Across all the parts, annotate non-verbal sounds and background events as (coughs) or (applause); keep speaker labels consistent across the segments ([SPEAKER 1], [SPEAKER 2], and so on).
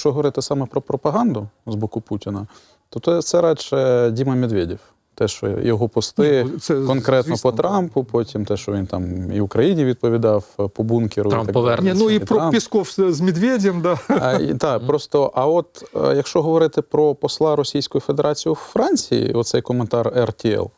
[SPEAKER 1] якщо говорити саме про пропаганду з боку Путіна, то це, це радше Діма Медведєв. Те, що його пости
[SPEAKER 2] це,
[SPEAKER 1] конкретно
[SPEAKER 2] звісно,
[SPEAKER 1] по Трампу, потім те, що він там і Україні відповідав е, по бункеру.
[SPEAKER 3] Трамп
[SPEAKER 1] так
[SPEAKER 3] повернеться.
[SPEAKER 2] Ні, ну і
[SPEAKER 1] І
[SPEAKER 2] про
[SPEAKER 1] Трамп.
[SPEAKER 2] Пісков з, Медведєм, да.
[SPEAKER 1] А, так, просто, а от е, якщо говорити про посла Російської Федерації у Франції, оцей коментар RTL,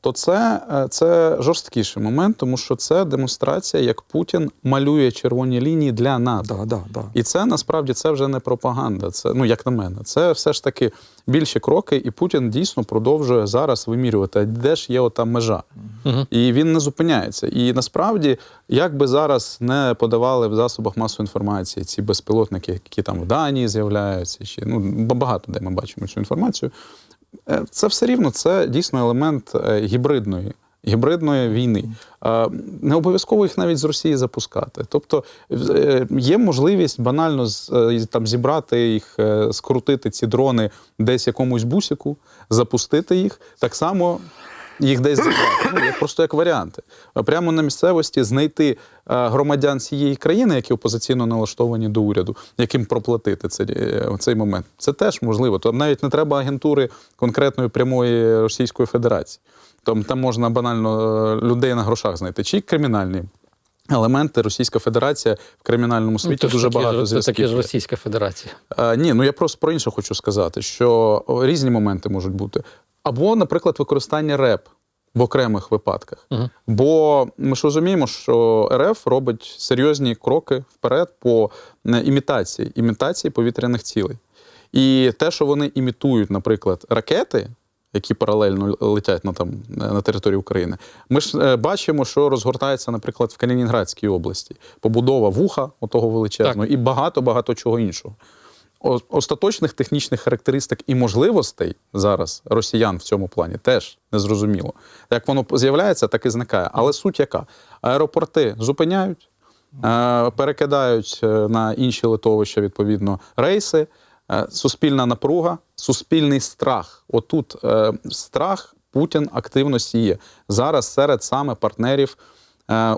[SPEAKER 1] то це, е, це жорсткіший момент, тому що це демонстрація, як Путін малює червоні лінії для НАТО.
[SPEAKER 2] Да, да, да.
[SPEAKER 1] І це насправді це вже не пропаганда. Це ну як на мене, це все ж таки більші кроки, і Путін дійсно продовжує зараз вимірювати, де ж є ота межа.
[SPEAKER 3] Мгм.
[SPEAKER 1] І він не зупиняється. І насправді, як би зараз не подавали в засобах масової інформації ці безпілотники, які там в Данії з'являються, чи ну багато де ми бачимо цю інформацію. Е, Це все рівно це дійсно елемент е, гібридної. Гібридної війни не обов'язково їх навіть з Росії запускати. Тобто е, є можливість банально там зібрати їх, скрутити ці дрони десь якомусь бусику, запустити їх. Так само їх десь зібрати. Ну, як просто як варіанти. Прямо на місцевості знайти е, громадян цієї країни, які опозиційно налаштовані до уряду, яким проплатити цей, е, цей момент. Це теж можливо. Там навіть не треба агентури конкретної прямої Російської Федерації. Там, там можна банально е, людей на грошах знайти, чи кримінальні. Елементи Російська Федерація в кримінальному світі
[SPEAKER 3] Ну,
[SPEAKER 1] дуже багато
[SPEAKER 3] ж- Це
[SPEAKER 1] зв'язків.
[SPEAKER 3] таки ж. Російська Федерація.
[SPEAKER 1] Е, ні, ну я просто про інше хочу сказати, що різні моменти можуть бути. Або, наприклад, використання РЕП в окремих випадках.
[SPEAKER 3] Мгм.
[SPEAKER 1] Бо ми ж розуміємо, що РФ робить серйозні кроки вперед по е, імітації, імітації повітряних цілей. І те, що вони імітують, наприклад, ракети. Які паралельно летять на там на території України, ми ж е, бачимо, що розгортається, наприклад, в Калінінградській області побудова вуха отого величезного і багато багато чого іншого. Остаточних технічних характеристик і можливостей зараз росіян в цьому плані теж не зрозуміло. Як воно з'являється, так і зникає. Але суть яка? Аеропорти зупиняють, е, перекидають е, на інші литовища відповідно рейси, е, суспільна напруга, суспільний страх. Отут страх Путін активно сіє зараз серед саме партнерів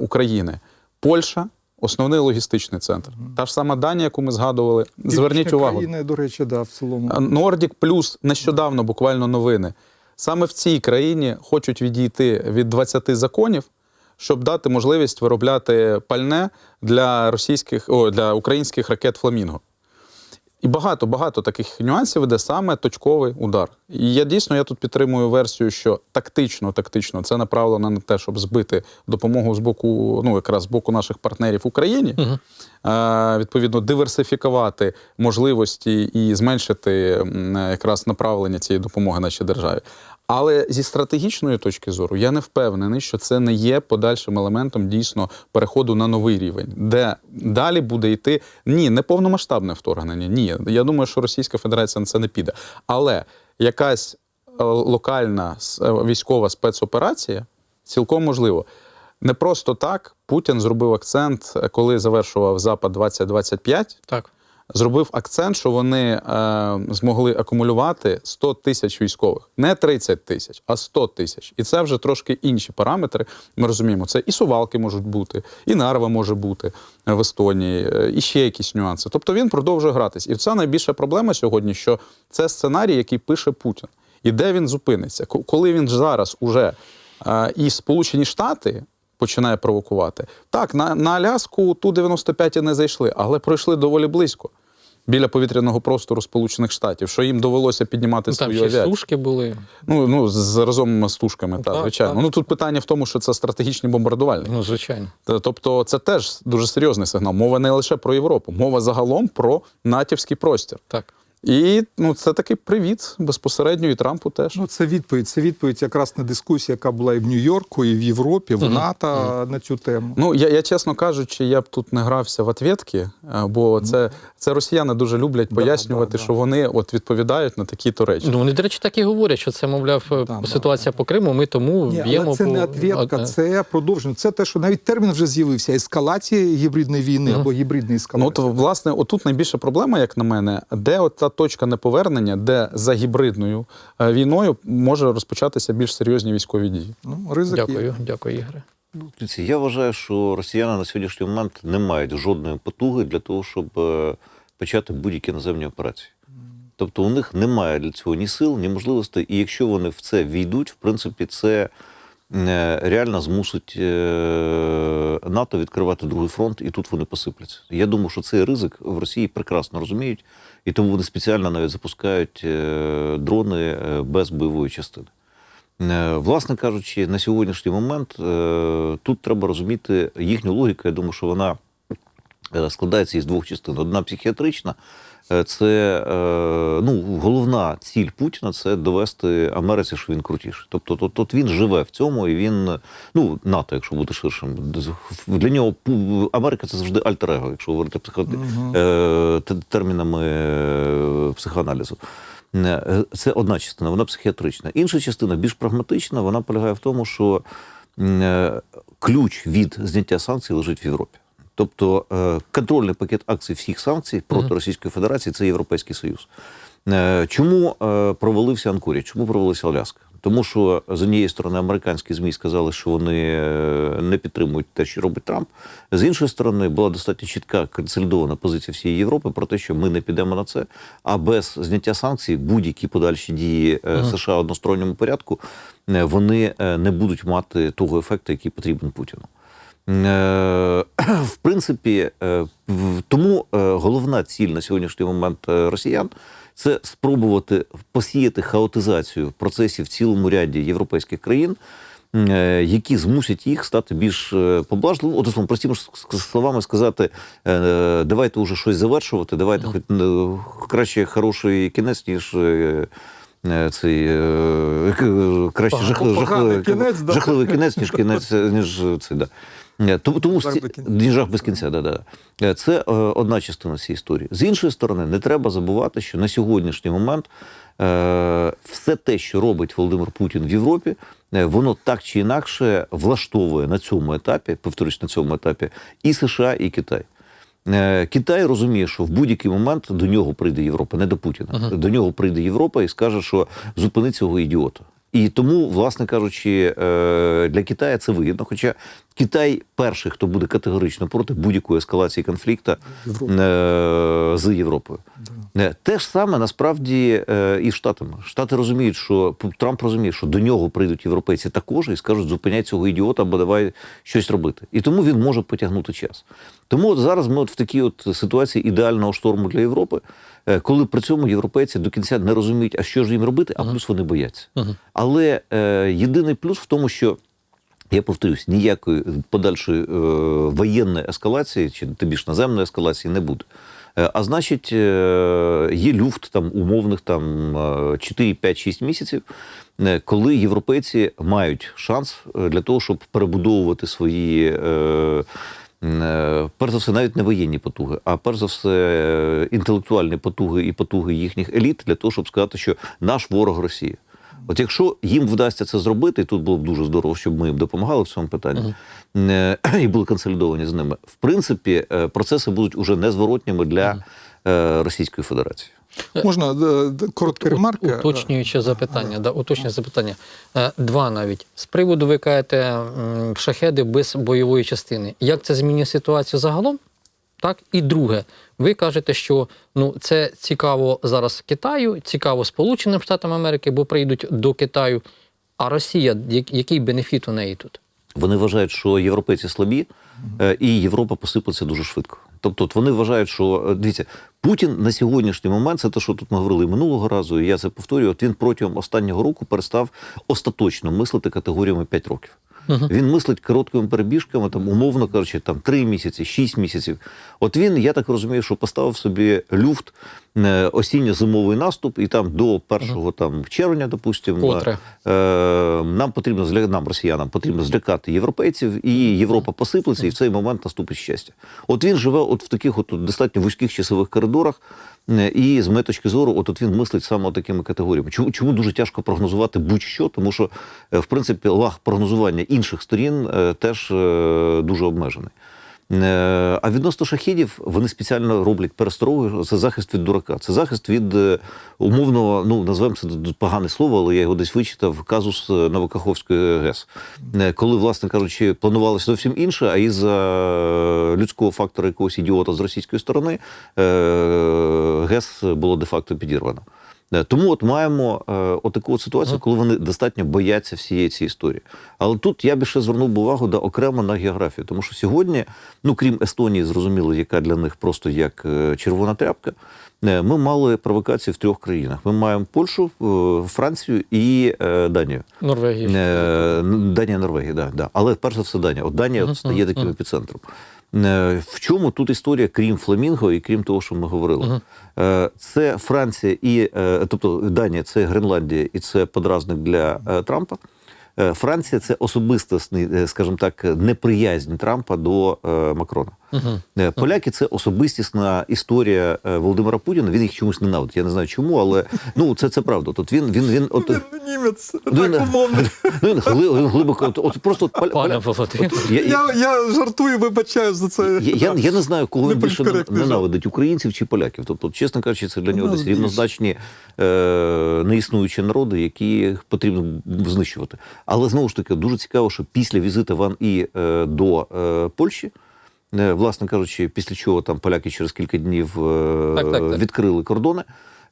[SPEAKER 1] України. Польща. Основний логістичний центр. Та ж сама Данія, яку ми згадували. Зверніть
[SPEAKER 2] Північні
[SPEAKER 1] увагу.
[SPEAKER 2] країни, до речі, да, в цілому.
[SPEAKER 1] Нордік плюс нещодавно буквально новини. Саме в цій країні хочуть відійти від 20 законів, щоб дати можливість виробляти пальне для російських о, для українських ракет Фламінго. І багато багато таких нюансів, де саме точковий удар. І я дійсно я тут підтримую версію, що тактично, тактично це направлено на те, щоб збити допомогу з боку, ну якраз з боку наших партнерів в Україні,
[SPEAKER 3] угу.
[SPEAKER 1] а, відповідно диверсифікувати можливості і зменшити якраз направлення цієї допомоги нашій державі. Але зі стратегічної точки зору я не впевнений, що це не є подальшим елементом дійсно переходу на новий рівень, де далі буде йти ні, не повномасштабне вторгнення. Ні, я думаю, що Російська Федерація на це не піде. Але якась е, локальна е, військова спецоперація цілком можливо. Не просто так Путін зробив акцент, е, коли завершував Запад 2025,
[SPEAKER 3] Так.
[SPEAKER 1] Зробив акцент, що вони е, змогли акумулювати 100 тисяч військових, не 30 тисяч, а 100 тисяч. І це вже трошки інші параметри. Ми розуміємо, це і сувалки можуть бути, і нарва може бути е, в Естонії, е, і ще якісь нюанси. Тобто він продовжує гратись. І це найбільша проблема сьогодні, що це сценарій, який пише Путін. І де він зупиниться? Коли він зараз уже е, і Сполучені Штати. Починає провокувати. Так, на, на Аляску Ту-95 не зайшли, але пройшли доволі близько біля повітряного простору Сполучених Штатів, що їм довелося піднімати
[SPEAKER 3] Ну, там
[SPEAKER 1] свою
[SPEAKER 3] ще
[SPEAKER 1] авіацію.
[SPEAKER 3] сушки були.
[SPEAKER 1] Ну, ну, з разом з тушками, так,
[SPEAKER 3] Так,
[SPEAKER 1] звичайно.
[SPEAKER 3] так.
[SPEAKER 1] Ну тут питання в тому, що це стратегічні бомбардувальники.
[SPEAKER 3] Ну, звичайно.
[SPEAKER 1] Тобто, це теж дуже серйозний сигнал. Мова не лише про Європу, мова загалом про натівський простір.
[SPEAKER 3] Так.
[SPEAKER 1] І ну, це такий привіт безпосередньо і Трампу теж.
[SPEAKER 2] Ну, це відповідь. Це відповідь якраз на дискусію, яка була і в Нью-Йорку, і в Європі, в. НАТО на цю тему.
[SPEAKER 1] Ну, я, я чесно кажучи, я б тут не грався в ответки, бо це, це росіяни дуже люблять
[SPEAKER 2] Да,
[SPEAKER 1] пояснювати,
[SPEAKER 2] да, да.
[SPEAKER 1] що вони от відповідають на такі-то речі.
[SPEAKER 3] Ну, вони, до речі, так і говорять, що це, мовляв,
[SPEAKER 2] да,
[SPEAKER 3] ситуація по Криму, ми тому
[SPEAKER 2] Ні,
[SPEAKER 3] б'ємо
[SPEAKER 2] але це
[SPEAKER 3] по...
[SPEAKER 2] не ответка,
[SPEAKER 3] А,
[SPEAKER 2] це продовження. Це те, що навіть термін вже з'явився ескалація гібридної війни
[SPEAKER 3] Мгм.
[SPEAKER 2] або гібридної
[SPEAKER 1] Ну, от, власне, отут найбільша проблема, як на мене, де от та точка неповернення, де за гібридною е, війною може розпочатися більш серйозні військові дії.
[SPEAKER 2] Ну, ризик є.
[SPEAKER 3] Дякую, дякую, Ігоре.
[SPEAKER 4] Дивіться, Я вважаю, що росіяни на сьогоднішній момент не мають жодної потуги для того, щоб е, почати будь-які наземні операції. Тобто у них немає для цього ні сил, ні можливостей. І якщо вони в це війдуть, в принципі, це реально змусить е, НАТО відкривати другий фронт, і тут вони посипляться. Я думаю, що цей ризик в Росії прекрасно розуміють, і тому вони спеціально навіть запускають е, дрони е, без бойової частини. Е, Власне кажучи, на сьогоднішній момент е, тут треба розуміти їхню логіку. Я думаю, що вона е, складається із двох частин. Одна психіатрична. Це е, ну, головна ціль Путіна це довести Америці, що він крутіший. Тобто, от, от він живе в цьому, і він ну НАТО, якщо бути ширшим, для нього Америка це завжди альтер-его, якщо говорити психо... те- термінами е, психоаналізу. Це одна частина, вона психіатрична. Інша частина, більш прагматична, вона полягає в тому, що ключ від зняття санкцій лежить в Європі. Тобто е, контрольний пакет акцій всіх санкцій проти Російської Федерації це Європейський Союз. Е, Чому е, провалився Анкорі? Чому провалився Аляска? Тому що з однієї сторони американські змі сказали, що вони не підтримують те, що робить Трамп. З іншої сторони, була достатньо чітка консолідована позиція всієї Європи про те, що ми не підемо на це. А без зняття санкцій будь-які подальші дії США в односторонньому порядку вони не будуть мати того ефекту, який потрібен Путіну. Е, (coughs) В принципі, е, тому е, головна ціль на сьогоднішній момент росіян це спробувати посіяти хаотизацію в процесі в цілому ряді європейських країн, які змусять їх стати більш поблажливими. От словом, простіми словами сказати, давайте уже щось завершувати, давайте хоч краще хороший кінець, ніж. Е, Цей е, краще
[SPEAKER 2] Пога-
[SPEAKER 4] жах,
[SPEAKER 2] поганий
[SPEAKER 4] жахливий,
[SPEAKER 2] кінець, да.
[SPEAKER 4] жахливий кінець, ніж кінець, (laughs) ніж цей, да. Е, Тому, тому
[SPEAKER 2] Жах без кінця.
[SPEAKER 4] да, да. Це одна частина цієї історії. З іншої сторони, не треба забувати, що на сьогоднішній момент все те, що робить Володимир Путін в Європі, воно так чи інакше влаштовує на цьому етапі, повторюсь, на цьому етапі, і США, і Китай. Е, Китай розуміє, що в будь-який момент до нього прийде Європа, не до Путіна. До нього прийде Європа і скаже, що зупини цього ідіота. І тому, власне кажучи, е, для Китаю це вигідно. Хоча Китай перший, хто буде категорично проти будь-якої ескалації конфлікту
[SPEAKER 2] Європа.
[SPEAKER 4] е, з Європою. Е, Те ж саме насправді і Штатами. Штати розуміють, що Трамп розуміє, що до нього прийдуть європейці також і скажуть, зупиняй цього ідіота, бо давай щось робити. І тому він може потягнути час. Тому от зараз ми от в такій от ситуації ідеального шторму для Європи, е, коли при цьому європейці до кінця не розуміють, а що ж їм робити, а плюс вони бояться. Але е, єдиний плюс в тому, що я повторюсь, ніякої подальшої е, воєнної ескалації чи тим більш наземної ескалації не буде. Е, а значить, е, є люфт там умовних там е, 4, 5, 6 місяців, е, коли європейці мають шанс для того, щоб перебудовувати свої. Е, Перш за все, навіть не воєнні потуги, а перш за все е, інтелектуальні потуги і потуги їхніх еліт для того, щоб сказати, що наш ворог Росія. От якщо їм вдасться це зробити, і тут було б дуже здорово, щоб ми їм допомагали в цьому питанні е, (clears throat) і були консолідовані з ними. В принципі, е, процеси будуть уже незворотніми для е, Російської Федерації.
[SPEAKER 2] Можна е, д- коротка ремарка?
[SPEAKER 3] Уточнююче запитання, да, уточнююче запитання. Е, Два навіть. З приводу ви кажете шахеди без бойової частини. Як це змінює ситуацію загалом? Так, і друге, ви кажете, що ну це цікаво зараз Китаю, цікаво Сполученим Штатам Америки, бо прийдуть до Китаю. А Росія, який бенефіт у неї тут?
[SPEAKER 4] Вони вважають, що європейці слабі, е, і Європа посипеться дуже швидко. Тобто, от вони вважають, що е, дивіться, Путін на сьогоднішній момент, це те, що тут ми говорили минулого разу, і я це повторюю. От він протягом останнього року перестав остаточно мислити категоріями 5 років. Він мислить короткими перебіжками, там, умовно кажучи, там 3 місяці, 6 місяців. От він, я так розумію, що поставив собі люфт осінньо-зимовий наступ, і там до 1 там, червня, допустимо, Е, нам потрібно нам, росіянам, потрібно злякати європейців, і Європа посиплеться, і в цей момент наступить щастя. От він живе от в таких от достатньо вузьких часових коридорах, е, і з моєї точки зору, от, от він мислить саме такими категоріями. Чому, чому дуже тяжко прогнозувати будь-що? Тому що, е, в принципі, лаг прогнозування інших сторін е, теж е, дуже обмежений. Е, А відносно шахідів вони спеціально роблять пересторогу. Це захист від дурака. Це захист від е, умовного, ну називаємо це погане слово, але я його десь вичитав. Казус е, Новокаховської ГЕС, коли, власне кажучи, планувалося зовсім інше, а із за людського фактора якогось ідіота з російської сторони ГЕС було де-факто підірвано. Е, Тому от маємо е, отаку от ситуацію, коли вони достатньо бояться всієї цієї історії. Але тут я б ще звернув увагу да, окремо на географію, тому що сьогодні, ну крім Естонії, зрозуміло, яка для них просто як е, червона тряпка, е, ми мали провокації в трьох країнах. Ми маємо Польщу, е, Францію і е, Данію.
[SPEAKER 3] Норвегія.
[SPEAKER 4] Е, Данія, Норвегія, да, да. Але перш за все Данія. От Данія от стає таким епіцентром. Е, В чому тут історія, крім Фламінго і крім того, що ми говорили? Е, Це Франція і е, тобто Данія, це Гренландія і це подразник для Трампа. Франція це особиста, скажімо так, неприязнь Трампа до Макрона. Е, Поляки це особистісна історія е, Володимира Путіна. Він їх чомусь ненавидить. Я не знаю чому, але ну це, це правда. Тут він він він от
[SPEAKER 2] Німець,
[SPEAKER 4] Ну,
[SPEAKER 2] так умовно.
[SPEAKER 4] ну, він гли- глибоко. От, от просто от, поля-
[SPEAKER 3] Пане
[SPEAKER 4] от я, я,
[SPEAKER 2] Я, я жартую, вибачаю за це.
[SPEAKER 4] я, я, я не знаю, кого він більше ненавидить українців чи поляків. Тобто, чесно кажучи, це для нього
[SPEAKER 2] Ну,
[SPEAKER 4] десь рівнозначні е, неіснуючі народи, які потрібно знищувати. Але знову ж таки, дуже цікаво, що після візиту Ван І е, до е, Польщі. Е, Власне кажучи, після чого там поляки через кілька днів е,
[SPEAKER 3] Так, так, так.
[SPEAKER 4] відкрили кордони,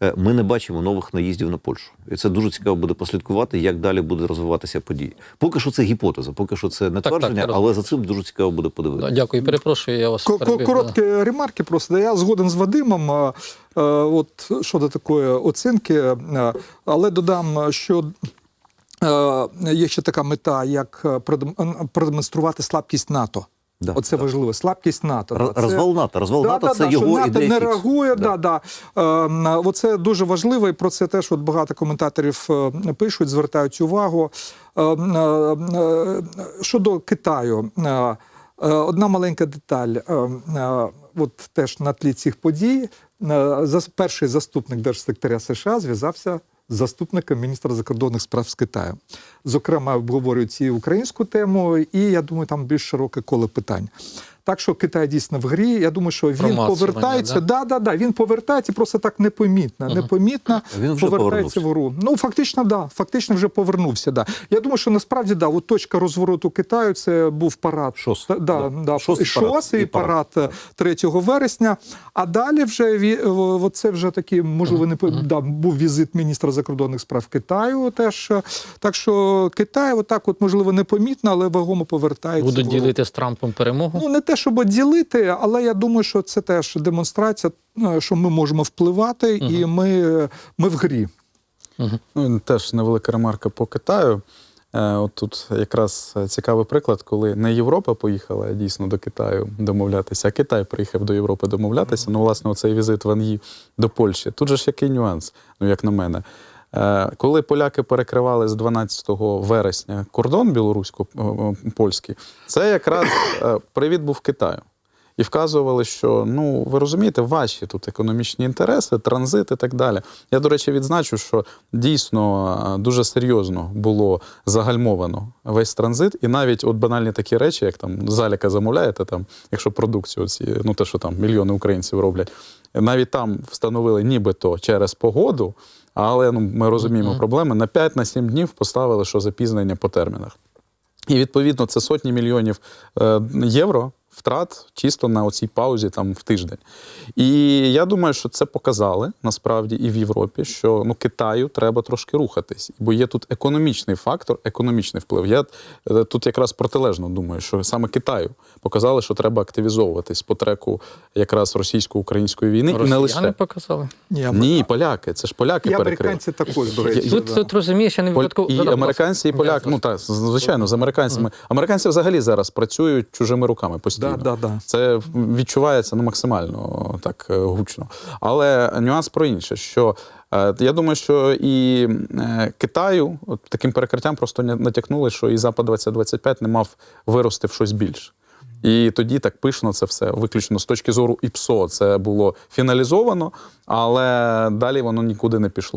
[SPEAKER 4] е, ми не бачимо нових наїздів на Польщу. І це дуже цікаво буде послідкувати, як далі буде розвиватися події. Поки що це гіпотеза, поки що це не
[SPEAKER 3] так,
[SPEAKER 4] твердження,
[SPEAKER 3] я
[SPEAKER 4] але за цим дуже цікаво буде подивитися.
[SPEAKER 3] Дякую, перепрошую, я вас перебив.
[SPEAKER 2] Короткі ремарки просто. Я згоден з Вадимом. От щодо такої оцінки, але додам, що є ще така мета, як продемонструвати слабкість НАТО.
[SPEAKER 4] Да,
[SPEAKER 2] Оце
[SPEAKER 4] да.
[SPEAKER 2] важливо. Слабкість НАТО.
[SPEAKER 4] Р-
[SPEAKER 2] Да,
[SPEAKER 4] Розвал НАТО. Розвал
[SPEAKER 2] Да,
[SPEAKER 4] НАТО
[SPEAKER 2] да,
[SPEAKER 4] це
[SPEAKER 2] да,
[SPEAKER 4] його
[SPEAKER 2] що НАТО не реагує.
[SPEAKER 4] Да.
[SPEAKER 2] Да. Да, Е, Оце дуже важливо, і про це теж от багато коментаторів е, пишуть, звертають увагу. Е, е, е, Щодо Китаю, одна маленька деталь. Е, е, От теж на тлі цих подій перший заступник держсекретаря США зв'язався з заступником міністра закордонних справ з Китаю. Зокрема, обговорюють і українську тему, і я думаю, там більш широке коло питань. Так що Китай дійсно в грі. Я думаю, що він повертається.
[SPEAKER 3] да?
[SPEAKER 2] Да, да, да, він повертається просто так непомітно. Непомітно
[SPEAKER 4] Він вже
[SPEAKER 2] повертається в гру. Ну фактично, да. Фактично вже повернувся. Да. Я думаю, що насправді да, от точка розвороту Китаю це був парад.
[SPEAKER 4] Шос.
[SPEAKER 2] Да,
[SPEAKER 4] Да.
[SPEAKER 2] да.
[SPEAKER 4] Шос і
[SPEAKER 2] Шос,
[SPEAKER 4] парад.
[SPEAKER 2] і
[SPEAKER 4] І парад.
[SPEAKER 2] парад, е, 3 вересня. А далі вже це вже такий, можливо, не по- да, був візит міністра закордонних справ Китаю. Теж так що Китай, отак, от можливо, непомітно, але вагомо повертається.
[SPEAKER 3] Будуть ділити з Трампом перемогу.
[SPEAKER 2] Ну, не те, щоб ділити, але я думаю, що це теж демонстрація, е, що ми можемо впливати, і ми, ми в грі.
[SPEAKER 1] Ну, і теж невелика ремарка по Китаю. Е, От тут якраз цікавий приклад, коли не Європа поїхала дійсно до Китаю домовлятися, а Китай приїхав до Європи домовлятися. Ну, власне, оцей візит Ван Ї до Польщі. Тут же ж який нюанс, ну як на мене. Е, Коли поляки перекривали з 12 вересня кордон білорусько-польський, це якраз е, привід був Китаю. І вказували, що ну ви розумієте, ваші тут економічні інтереси, транзит і так далі. Я, до речі, відзначу, що дійсно е, дуже серйозно було загальмовано весь транзит, і навіть от банальні такі речі, як там заліка замовляєте, там, якщо продукцію, оці, ну те, що там мільйони українців роблять, навіть там встановили нібито через погоду, але ну ми розуміємо проблеми. На 5-7 днів поставили, що запізнення по термінах. І відповідно це сотні мільйонів е, євро втрат чисто на оцій паузі там в тиждень. І я думаю, що це показали насправді і в Європі, що ну Китаю треба трошки рухатись, бо є тут економічний фактор, економічний вплив. Я е, тут якраз протилежно думаю, що саме Китаю показали, що треба активізовуватись по треку якраз російсько-української війни, і не лише
[SPEAKER 3] показали.
[SPEAKER 2] Ні,
[SPEAKER 1] ні, поляки. Це ж поляки перекрили.
[SPEAKER 2] американці також, до речі.
[SPEAKER 3] Тут, тут розумієш, я не
[SPEAKER 1] Поль-
[SPEAKER 3] випадково.
[SPEAKER 1] І американці, і поляки, ну так, звичайно, з американцями. Американці взагалі зараз працюють чужими руками постійно.
[SPEAKER 2] Да, да, да.
[SPEAKER 1] Це відчувається ну, максимально так е, гучно. Але нюанс про інше, що е, я думаю, що і е, Китаю от, таким перекриттям просто натякнули, що і Запад 2025 не мав вирости в щось більше. І тоді так пишно це все, виключно з точки зору ІПСО, це було фіналізовано, але далі воно нікуди не пішло.